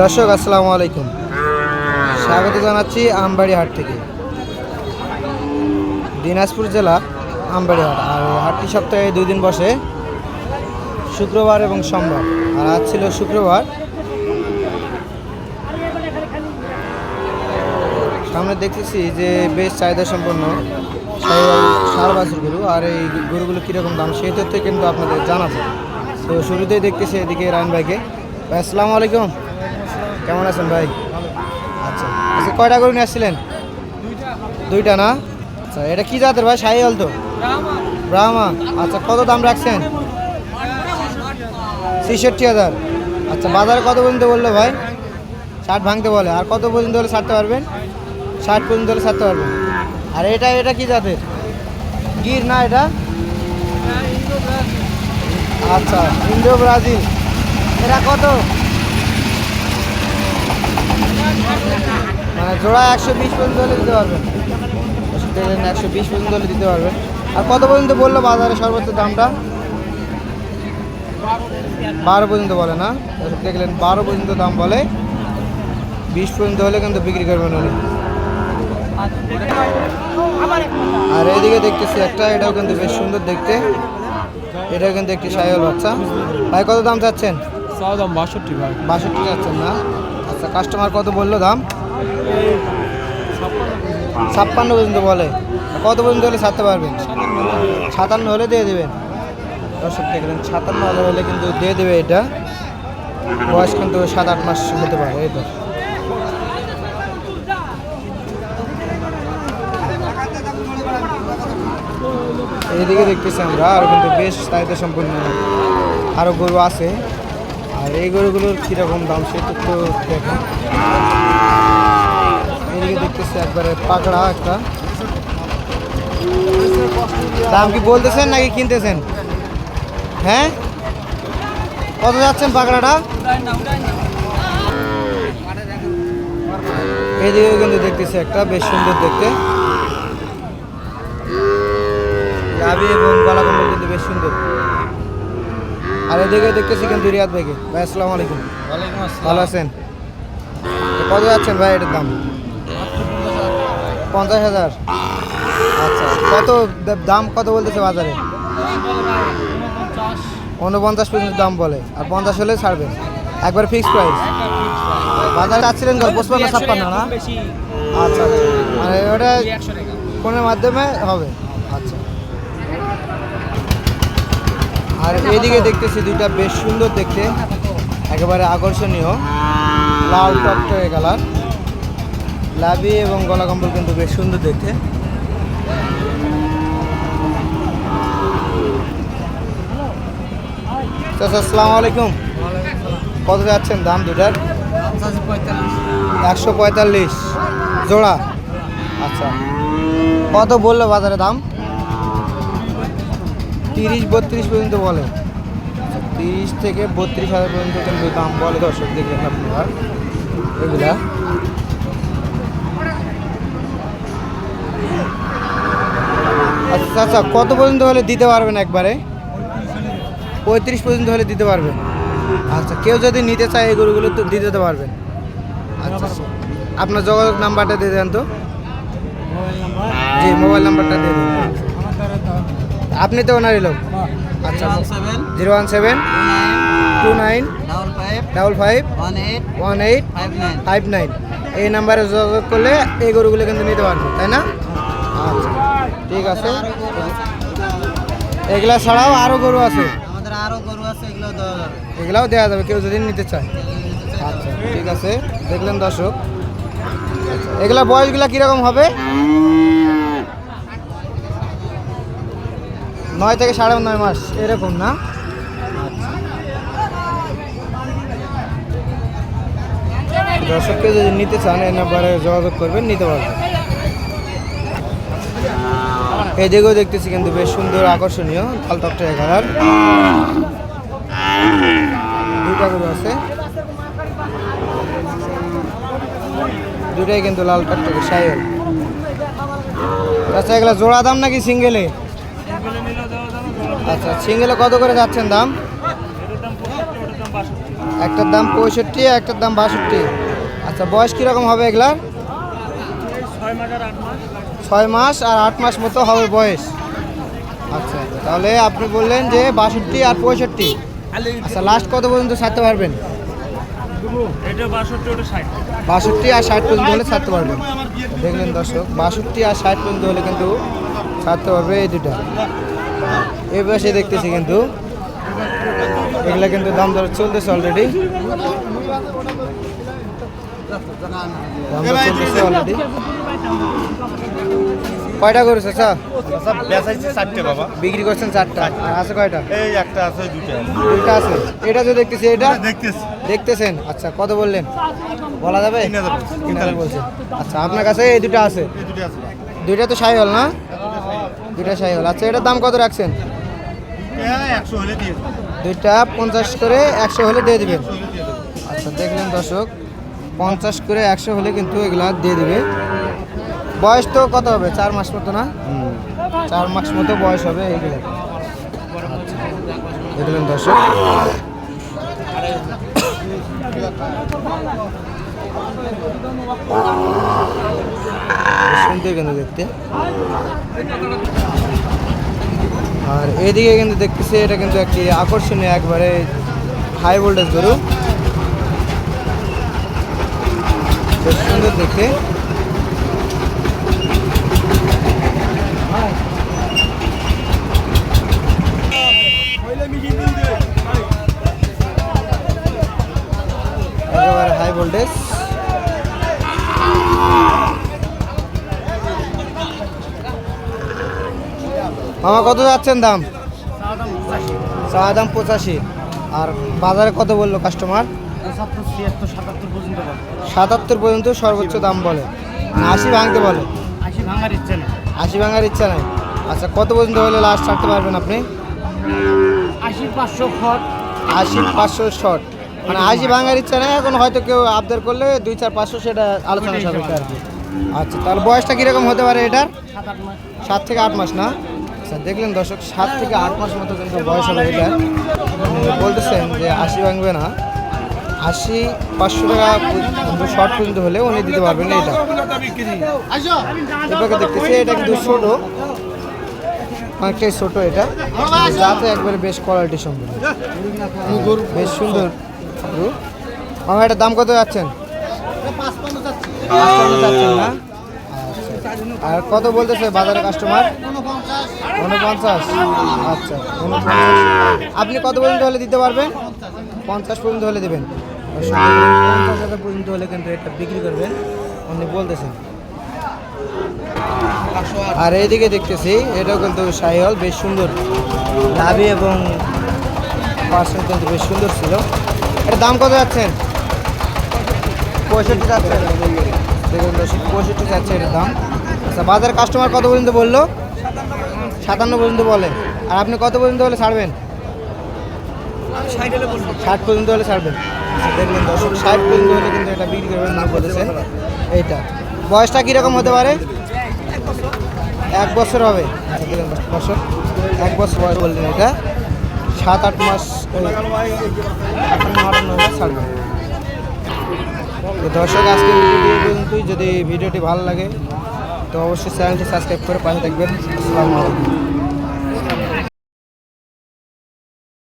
দর্শক আসসালামু আলাইকুম। স্বাগত জানাচ্ছি আমবাড়ি হাট থেকে। দিনাজপুর জেলা আমবাড়ি হাট আর হাটটি সপ্তাহে দুই দিন বসে শুক্রবার এবং সোমবার। আর আজ ছিল শুক্রবার। সামনে দেখতেছি যে বেশ চাহিদা সম্পন্ন সার বাছুর গরু। আর এই গরুগুলো কীরকম দাম সেই তথ্য কিন্তু আপনাদের জানাব। তো শুরুতেই দেখতেছি এদিকে রায়ন ভাইকে। ভাই, আসসালামু আলাইকুম। কেমন আছেন ভাই? আচ্ছা আচ্ছা কয়টা করে নিয়ে আসছিলেন? দুইটা না? আচ্ছা এটা কি জাতের ভাই? শাহি তো? ব্রাহ্মা। আচ্ছা কত দাম রাখছেন? ছেষট্টি হাজার। আচ্ছা বাজারে কত পর্যন্ত বলল ভাই? ষাট ভাঙতে বলে। আর কত পর্যন্ত হলে ছাড়তে পারবেন? ষাট পর্যন্ত হলে ছাড়তে পারবেন। আর এটা এটা কি জাতের? গির না এটা? আচ্ছা ইন্ডো ব্রাজিল। এরা কত? মানে জোড়া একশো বিশ পর্যন্ত হলে দিতে পারবেন একশো বিশ পর্যন্ত হলে দিতে পারবেন আর কত পর্যন্ত বলল বাজারে সর্বোচ্চ দামটা? বারো পর্যন্ত বলে না? দেখলেন বারো পর্যন্ত দাম বলে। বিশ পর্যন্ত হলে কিন্তু বিক্রি করবেন উনি। আর এইদিকে দেখতেছি একটা, এটাও কিন্তু বেশ সুন্দর দেখতে। এটাও কিন্তু একটি সাইকেল বাচ্চা। ভাই কত দাম চাচ্ছেন? দাম বাষট্টি ভাই। বাষট্টি চাচ্ছেন না? আচ্ছা কাস্টমার কত বলল দাম? ছাপ্পান্ন পর্যন্ত বলে। কত পর্যন্ত হলে ছাড়তে পারবেন? সাতান্ন হলে দিয়ে দেবেন। দর্শক দেখলেন সাতান্ন হাজার হলে কিন্তু দিয়ে দেবে এটা। বয়স কিন্তু সাত আট মাস হতে পারে এই তো। এইদিকে দেখতেছি আমরা, আর কিন্তু বেশ চাহিদা সম্পন্ন আরও গরু আছে। আর এই গরুগুলোর কীরকম দাম সেটা তো দেখেন। এদিকে দেখতেছি একবারে পাকড়া একটা। দাম কি বলতেছেন নাকি কিনতেছেন? হ্যাঁ? কত যাচ্ছেন পাকড়াটা? এদিকে কিন্তু দেখতেছি একটা বেশ সুন্দর দেখতে। লাভি এবং গলা কম্বল কিন্তু বেশ সুন্দর। আর এদিকে দেখতেছি কিন্তু রিয়াদ ভাইকে। ভাই আসসালামু আলাইকুম। ভালো আছেন? কত যাচ্ছেন ভাই এটার দাম? পঞ্চাশ হাজার। আচ্ছা কত দাম কত বলতেছে বাজারে? উনপঞ্চাশ পর্যন্ত দাম বলে আর পঞ্চাশ হলে ছাড়বে। একবার ফিক্সড প্রাইস বাজারে যাচ্ছিলেন? পঁচপান্ন ছাপ্পান্ন না? আচ্ছা আচ্ছা। মানে ওটা ফোনের মাধ্যমে হবে আচ্ছা আর এদিকে দেখতেছি দুইটা বেশ সুন্দর দেখতে। একেবারে আকর্ষণীয়। লাল টকটকে কালার। লাভি এবং গলা কম্বল কিন্তু বেশ সুন্দর দেখতে। আসসালামু আলাইকুম। কত যাচ্ছেন? দাম দুটার একশো পঁয়তাল্লিশ। জোড়া? আচ্ছা। কত বলল বাজারে দাম? তিরিশ, বত্রিশ পর্যন্ত বলে। তিরিশ থেকে বত্রিশ হাজার পর্যন্ত কিন্তু দাম বলে দর্শক দেখলেন আপনারা। এগুলা। আচ্ছা আচ্ছা কত পর্যন্ত হলে দিতে পারবেন একবারে? পঁয়ত্রিশ পর্যন্ত হলে দিতে পারবেন। আচ্ছা কেউ যদি নিতে চায় এই গরুগুলো তো দিতে তো পারবেন। আচ্ছা। আপনার যোগাযোগ নাম্বারটা দিয়ে দেন তো। জি, মোবাইল নাম্বারটা দিয়ে দিন। আপনি তো ওনারই লোক। আচ্ছা। Zero one seven. Two nine. Double five. One eight. Five nine. এই নাম্বারে যোগাযোগ করলে এই গরুগুলো কিন্তু নিতে পারবেন তাই না? আচ্ছা। ঠিক আছে। এগুলা ছাড়াও আরও গরু আছে? আমাদের আরও গরু আছে এগুলো দেওয়া যাবে। এগুলাও দেওয়া যাবে কেউ যদি নিতে চায়। আচ্ছা ঠিক আছে। দেখলেন দর্শক। আচ্ছা, এগুলা বয়সগুলা কীরকম হবে? নয় থেকে সাড়ে নয় মাস, এরকম না? দর্শককে যদি নিতে চান, এই নাম্বারে যোগাযোগ করবেন, নিতে পারবেন। এদিকেও দেখতেছি কিন্তু বেশ সুন্দর, আকর্ষণীয় টকটকে কালার দুটা গরু আছে। দুটাই কিন্তু লাল টকটকে সাইল আচ্ছা এগুলো জোড়া দাম নাকি সিঙ্গেলে আচ্ছা সিঙ্গেলে কত করে যাচ্ছেন দাম? একটার দাম পঁয়ষট্টি, একটার দাম বাষট্টি। আচ্ছা বয়স কীরকম হবে এগুলার? ছয় মাস আর আট মাস মতো হবে বয়স। আচ্ছা তাহলে আপনি বললেন যে বাষট্টি আর পঁয়ষট্টি। আচ্ছা লাস্ট কত পর্যন্ত ছাড়তে পারবেন? বাষট্টি আর ষাট পর্যন্ত হলে ছাড়তে পারবেন। দেখলেন দর্শক, বাষট্টি আর ষাট পর্যন্ত হলে কিন্তু ছাড়তে পারবে এই দুটা এই পাশে দেখতেছি কিন্তু। এগুলা কিন্তু দাম দর চলতেছে অলরেডি অলরেডি কয়টা করেছে বাবা। বিক্রি করছেন চারটা। আছে কয়টা? এই একটা আছে দুটা এটা যে দেখতেছি এটা? দেখতেছেন? আচ্ছা কত বললেন? বলা যাবে? বলছেন আচ্ছা আপনার কাছে এই দুটো আছে? এই দুটো আছে দুইটা তো সাই হল না? দুইটা সাই হল আচ্ছা এটার দাম কত রাখছেন হ্যাঁ একশো হলে দিয়ে দেবো। দুইটা পঞ্চাশ করে একশো হলে দিয়ে দিবেন। আচ্ছা দেখলেন দর্শক পঞ্চাশ করে একশো হলে কিন্তু এগুলা দিয়ে দেবে। বয়স তো কত হবে? চার মাস মতো না? চার মাস মতো বয়স হবে এইগুলো। আচ্ছা, দেখলেন দর্শক। সুন্দর কিন্তু দেখতে। আর এদিকে কিন্তু দেখতেছি এটা কিন্তু একটি আকর্ষণীয় একবারে হাই ভোল্টেজ গরু। বেশ সুন্দর একেবারে হাই ভোল্টেজ মামা, কত যাচ্ছেন দাম? চা দাম পঁচাশি। আর বাজারে কত বলল কাস্টমার সাতাত্তর পর্যন্ত সর্বোচ্চ দাম বলে। আশি ভাঙতে বলে। আশি ভাঙার ইচ্ছে নেই। আচ্ছা কত পর্যন্ত হলে লাস্ট ছাড়তে পারবেন আপনি? আশি পাঁচশো ফট আশি পাঁচশো শর্ট মানে আশি ভাঙার ইচ্ছা নেই, এখন হয়তো কেউ আবদার করলে দুই, চার, পাঁচশো সেটা আলোচনা সাপেক্ষে আর কি। আচ্ছা তাহলে বয়সটা কীরকম হতে পারে এটার? সাত থেকে আট মাস, না? আচ্ছা দেখলেন দর্শক সাত থেকে আট মাস মতো কিন্তু বয়স হবে এটা। বলতেছেন যে আশি ভাঙবে না। আশি পাঁচশো টাকা শর্ট পর্যন্ত হলে উনি দিতে পারবেন এটা। এটাকে দেখতেছি এটা কিন্তু ছোট। অনেকটাই ছোট এটা। যাতে একবারে বেশ কোয়ালিটি সম্পূর্ণ। বেশ সুন্দর। আমার এটার দাম কত যাচ্ছেন না। আর কত বলতেছে বাজারে কাস্টমার উনপঞ্চাশ আচ্ছা আপনি কত পর্যন্ত হলে দিতে পারবেন? পঞ্চাশ পর্যন্ত হলে দেবেন। পঞ্চাশ হাজার পর্যন্ত হলে কিন্তু এটা বিক্রি করবেন, উনি বলতেছেন। আর এইদিকে দেখতেছি, এটাও কিন্তু সাইহল বেশ সুন্দর। দাবি এবং পার্সেন্ট কিন্তু বেশ সুন্দর ছিল। এটার দাম কত যাচ্ছেন? পঁয়ষট্টি যাচ্ছে পঁয়ষট্টি যাচ্ছে এটার দাম। আচ্ছা বাজার কাস্টমার কত পর্যন্ত বলল? সাতান্ন পর্যন্ত বলে। আর আপনি কত পর্যন্ত হলে ছাড়বেন? ষাট পর্যন্ত হলে ছাড়বেন। আচ্ছা, দেখলেন দর্শক। ষাট পর্যন্ত হলে কিন্তু এটা বিক্রি করবেন না বলেছেন। এইটা। বয়সটা কীরকম হতে পারে? এক বছর। হবে। বছর এক বছর বয়স বললেন এটা। সাত আট মাস ছাড়বেন। দর্শক আজকে ভিডিও পর্যন্তই। যদি ভিডিওটি ভালো লাগে তো অবশ্যই চ্যানেলটি সাবস্ক্রাইব করে পাশে থাকবেন। আসসালামু আলাইকুম।